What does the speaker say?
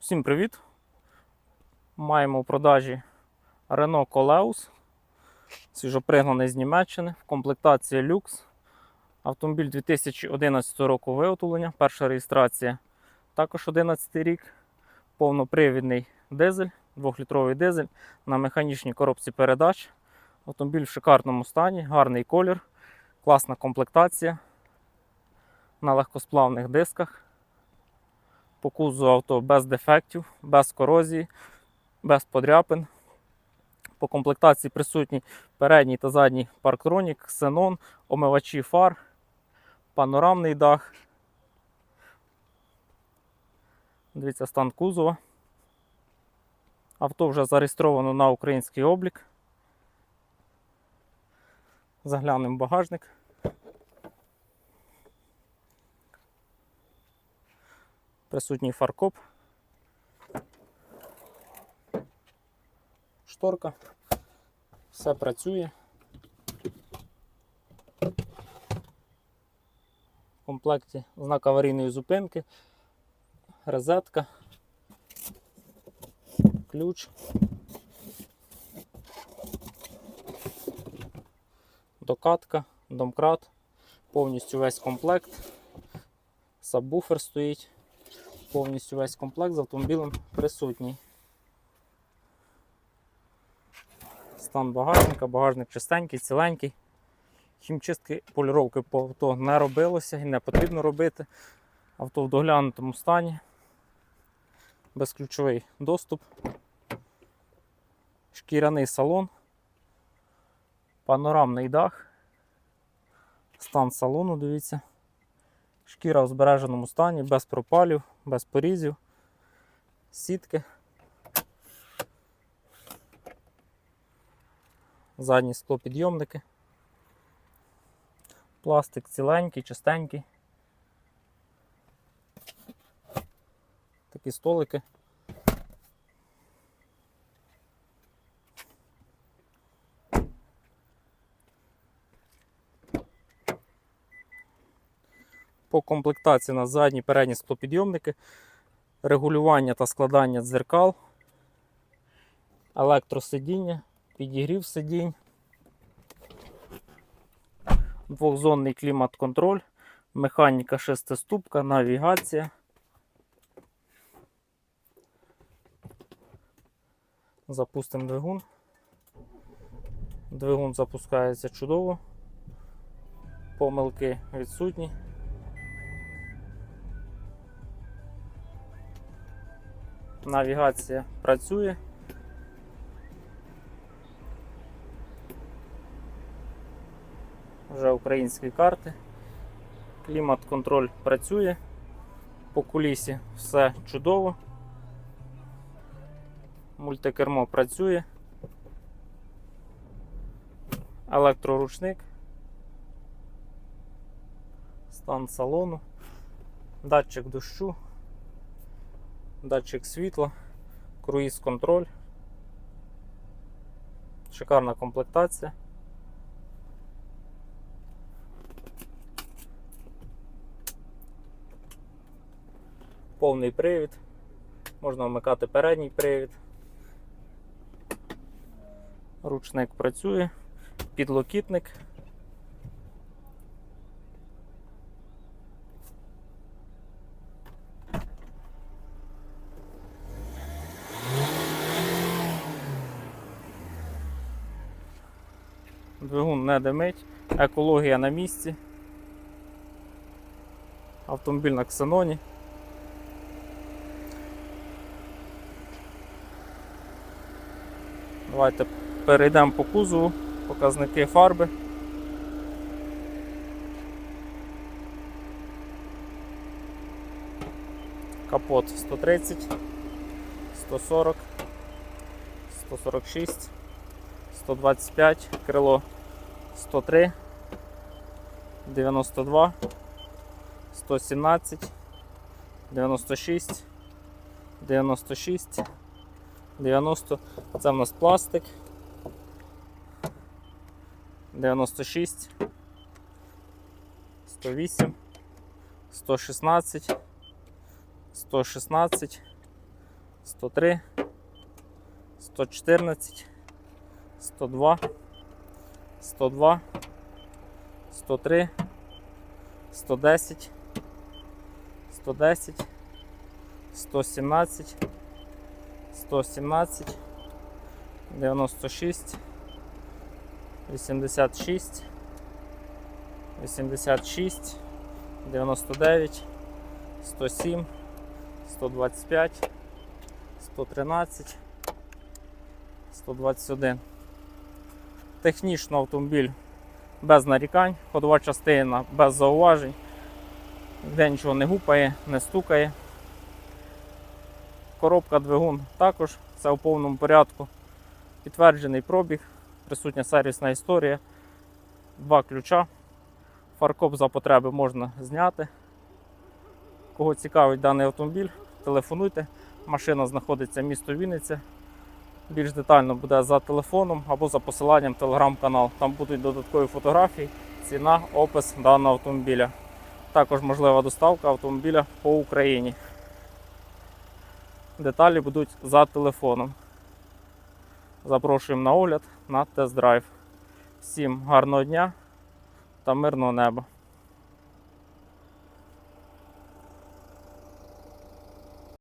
Всім привіт! Маємо у продажі Renault Coleus. Свіжопригнаний з Німеччини в комплектації люкс. Автомобіль 2011 року виготовлення. Перша реєстрація також 11 рік. Повнопривідний дизель, 2-літровий дизель на механічній коробці передач. Автомобіль в шикарному стані, гарний колір, класна комплектація на легкосплавних дисках. По кузову авто без дефектів, без корозії, без подряпин. По комплектації присутній передній та задній парктронік, ксенон, омивачі фар, панорамний дах. Дивіться стан кузова. Авто вже зареєстровано на український облік. Заглянемо в багажник. Присутній фаркоп. Шторка. Все працює. В комплекті знак аварійної зупинки, розетка, ключ. Докатка, домкрат, повністю весь комплект. Сабвуфер стоїть повністю весь комплект з автомобілем присутній. Стан багажника, багажник чистенький, ціленький. Хімчистки поліровки по авто не робилося і не потрібно робити. Авто в доглянутому стані. Безключовий доступ. Шкіряний салон, панорамний дах. Стан салону, дивіться. Шкіра в збереженому стані, без пропалів, без порізів, сітки. Задні склопідйомники. Пластик ціленький, чистенький. Такі столики. По комплектації на задні передні склопідйомники, регулювання та складання дзеркал, електросидіння, підігрів сидінь, двохзонний клімат-контроль, механіка шестиступка, навігація. Запустимо двигун. Двигун запускається чудово. Помилки відсутні. Навігація працює. Вже українські карти. Клімат-контроль працює. По кулісі все чудово. Мультикермо працює. Електроручник. Стан салону. Датчик дощу датчик світла, круїз контроль. Шикарна комплектація. Повний привід. Можна вмикати передній привід. Ручник працює, підлокітник. Двигун не димить, екологія на місці. Автомобіль на ксеноні. Давайте перейдемо по кузову, показники фарби. Капот 130, 140, 146. 125, крило 103, 92, 117, 96, 96, 90. Це в нас пластик. 96, 108, 116, 116, 103, 114, 102, 102, 103, 110, 110, 117, 117, 96, 86, 86, 99, 107, 125, 113, 121. Технічно автомобіль без нарікань, ходова частина без зауважень, де нічого не гупає, не стукає. Коробка двигун також, все в повному порядку. Підтверджений пробіг, присутня сервісна історія, два ключа. Фаркоп за потреби можна зняти. Кого цікавить даний автомобіль, телефонуйте. Машина знаходиться місто Вінниця. Більш детально буде за телефоном або за посиланням телеграм-канал. Там будуть додаткові фотографії, ціна, опис даного автомобіля. Також можлива доставка автомобіля по Україні. Деталі будуть за телефоном. Запрошуємо на огляд на тест-драйв. Всім гарного дня та мирного неба.